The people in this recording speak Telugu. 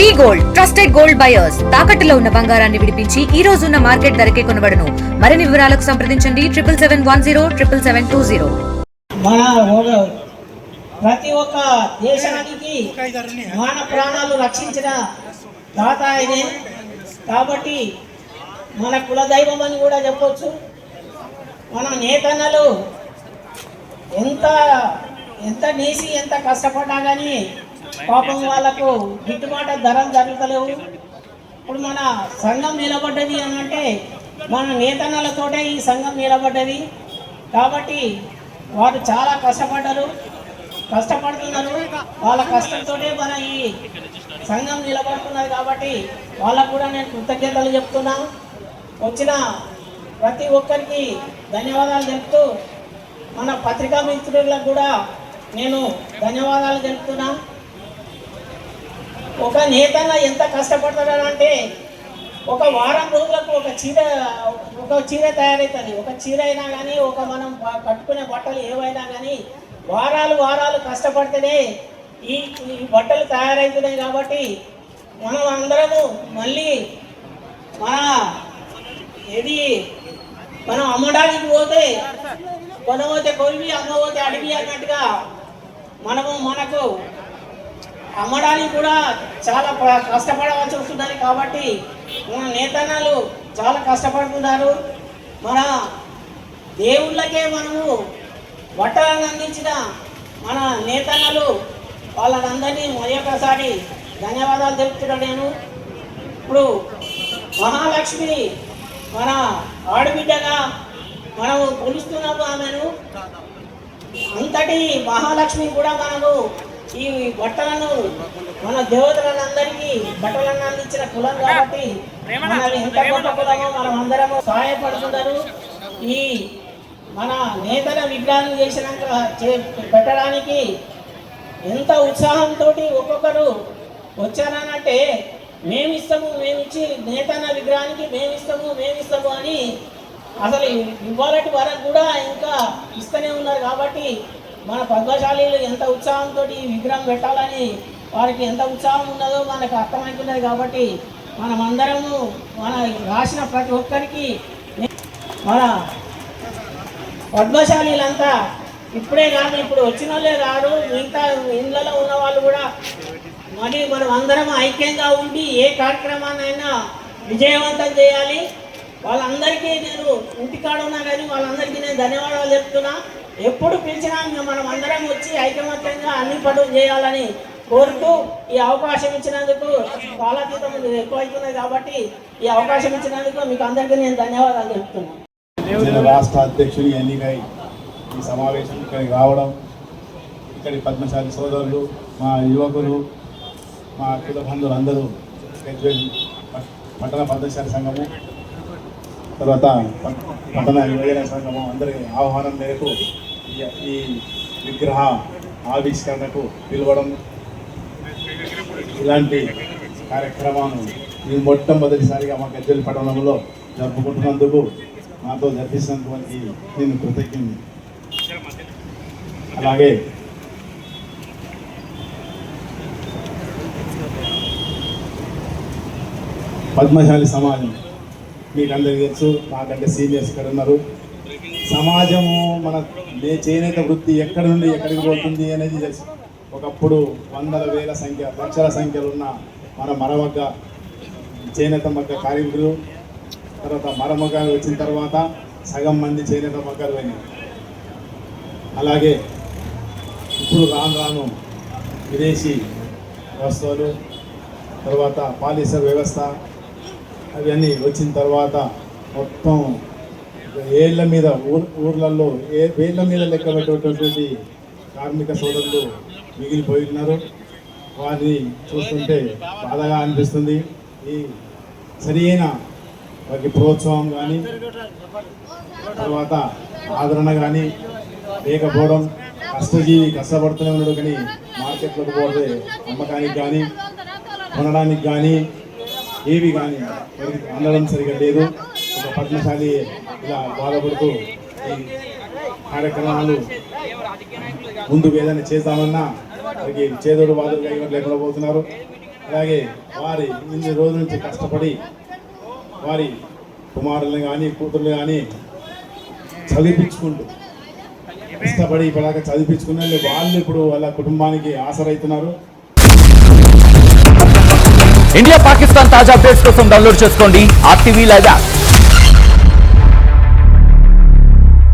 We gold trusted gold buyers. తాకట్టులో ఉన్న బంగారాన్ని విడిపించి ఈ రోజు ఉన్న మార్కెట్ ధరకే కొనబడను. మరిన్ని వివరాలకు సంప్రదించండి. Triple seven one zero triple seven two zero. మన ప్రతి ఒక్క దేశానికి మన ప్రాణాలు రక్షించిన దాత ఆయనే. కాబట్టి మన కులదైవం అని కూడా చెప్పొచ్చు. మన నేతన్నలు ఎంత ఎంత నేసి ఎంత కష్టపడ్డా కానీ పాపం వాళ్ళకు గిట్టుబాటు ధరలు జరుగుతలేవు. ఇప్పుడు మన సంఘం నిలబడ్డది అని అంటే మన నేతన్నలతోటే ఈ సంఘం నిలబడ్డది. కాబట్టి వారు చాలా కష్టపడ్డారు కష్టపడుతున్నారు. వాళ్ళ కష్టంతోనే మన ఈ సంఘం నిలబడుతున్నది కాబట్టి వాళ్ళకు కూడా నేను కృతజ్ఞతలు చెప్తున్నా. వచ్చిన ప్రతి ఒక్కరికి ధన్యవాదాలు చెప్తూ మన పత్రికా మిత్రులకు కూడా నేను ధన్యవాదాలు తెలుపుతున్నా. ఒక నేతగా ఎంత కష్టపడతాడంటే ఒక వారం రోజులకు ఒక చీర ఒక చీర తయారవుతుంది ఒక చీర అయినా కానీ ఒక మనం కట్టుకునే బట్టలు ఏవైనా కానీ వారాలు వారాలు కష్టపడితేనే ఈ ఈ బట్టలు తయారవుతున్నాయి కాబట్టి మనం అందరము మళ్ళీ మన ఏది మనం అమ్మడానికి పోతే కొనబోతే కొలివి అమ్మబోతే అడివి అన్నట్టుగా మనము మనకు అమ్మడానికి కూడా చాలా కష్టపడవలసి వస్తున్నది కాబట్టి మన నేతన్నలు చాలా కష్టపడుతున్నారు. మన దేవుళ్ళకే మనము బట్టలను అందించిన మన నేతన్నలు వాళ్ళందరినీ మరొకసారి ధన్యవాదాలు తెలుపుతున్నాను నేను. ఇప్పుడు మహాలక్ష్మి మన ఆడబిడ్డగా మనము కొలుస్తున్నాము ఆమెను. అంతటి మహాలక్ష్మి కూడా మనము ఈ బట్టలను మన దేవతలందరికీ బట్టలను అందించిన కులం కాబట్టి మనది ఎంత గొప్ప కులమో మనం అందరము సహాయపడుతున్నారు ఈ మన నేతల విగ్రహాలు చేసినాక చే- పెట్టడానికి ఎంత ఉత్సాహంతో ఒక్కొక్కరు వచ్చారనంటే మేము ఇస్తాము మేము ఇచ్చి నేతన్న విగ్రహానికి మేము ఇస్తాము మేము ఇస్తాము అని అసలు ఇవాళటి వరకు కూడా ఇంకా ఇస్తూనే ఉన్నారు కాబట్టి మన పద్మశాలీలు ఎంత ఉత్సాహంతో ఈ విగ్రహం పెట్టాలని వారికి ఎంత ఉత్సాహం ఉన్నదో మనకు అర్థమవుతున్నది కాబట్టి మనమందరము మన రాసిన ప్రతి ఒక్కరికి మన పద్మశాలీలంతా ఇప్పుడే కాదు ఇప్పుడు వచ్చిన వాళ్ళే కాదు మిగతా ఇళ్ళలో ఉన్న వాళ్ళు కూడా మరి మనం అందరం ఐక్యంగా ఉండి ఏ కార్యక్రమాన్నైనా విజయవంతం చేయాలి. వాళ్ళందరికీ నేను ఇంటికాడ ఉన్నా కానీ వాళ్ళందరికీ నేను ధన్యవాదాలు చెప్తున్నా. ఎప్పుడు పిలిచినా మనం అందరం వచ్చి ఐకమత్యంగా అన్ని పనులు చేయాలని కోరుతూ ఈ అవకాశం ఇచ్చినందుకు కాలాతీతం ఎక్కువ అవుతున్నాయి కాబట్టి ఈ అవకాశం ఇచ్చినందుకు మీకు అందరికీ నేను ధన్యవాదాలు చెప్తున్నాను రాష్ట్ర అధ్యక్షుని ఎన్నికై ఈ సమావేశం ఇక్కడికి రావడం ఇక్కడి పద్మశాలి సోదరులు మా యువకులు మా కుల బంధువులు అందరూ పట్టణ పద్మశాలి సంఘము తర్వాత పట్టణ యువజన సంఘము అందరి ఆహ్వానం మేరకు ఈ- విగ్రహ ఆవిష్కరణకు పిలవడం ఇలాంటి కార్యక్రమాలు ఇది మొట్టమొదటిసారిగా మా గజ్వేల్ పట్టణంలో జరుపుకుంటున్నందుకు నాతో జరిపిస్తున్నటువంటి నేను కృతజ్ఞని అలాగే పద్మశాలి సమాజం మీకు అందరికీ తెలుసు నాకంటే సీనియర్స్ ఇక్కడ ఉన్నారు సమాజము మన చేనేత వృత్తి ఎక్కడి నుండి ఎక్కడికి పోతుంది అనేది తెలుసు. ఒకప్పుడు వందల వేల సంఖ్య లక్షల సంఖ్యలు ఉన్న మన మరమగ్గ చేనేత మగ్గ కార్మికులు తర్వాత మరమగ్గాలు వచ్చిన తర్వాత సగం మంది చేనేత మగ్గాలు అయినాయి అలాగే ఇప్పుడు రాను రాను విదేశీ వస్తువులు తర్వాత పాలిసర్ వ్యవస్థ అవన్నీ వచ్చిన తర్వాత మొత్తం ఏళ్ళ మీద ఊర్లలో ఏ వేళ్ళ మీద లెక్క పెట్టేటటువంటి కార్మిక సోదరులు మిగిలిపోయి ఉన్నారు. వారిని చూస్తుంటే బాధగా అనిపిస్తుంది. ఈ సరియైన వారికి ప్రోత్సాహం కానీ తర్వాత ఆదరణ కానీ లేకపోవడం కష్టజీవి కష్టపడుతూనే ఉన్నాడు కానీ మార్కెట్లోకి పోతే అమ్మకానికి కానీ కొనడానికి కానీ ఏవి కానీ అందడం సరిగా లేదు. ఒక పద్మశాలి ఇలా బాధపడుతూ ఈ కార్యక్రమాలు ముందుకు ఏదైనా చేద్దామన్నా వారికి చేదోడు బాధలుగా ఇవ్వడం లేకుండా పోతున్నారు అలాగే వారి ఇన్ని రోజుల నుంచి కష్టపడి వారి కుమారులను కానీ కూతుర్లు కానీ చదివించుకుంటూ కష్టపడి ఇప్పటిదాకా చదివించుకున్న వాళ్ళు ఇప్పుడు వాళ్ళ కుటుంబానికి ఆసరవుతున్నారు ఇండియా పాకిస్తాన్ తాజా అప్డేట్స్ కోసం డౌన్లోడ్ చేసుకోండి. RTV live app.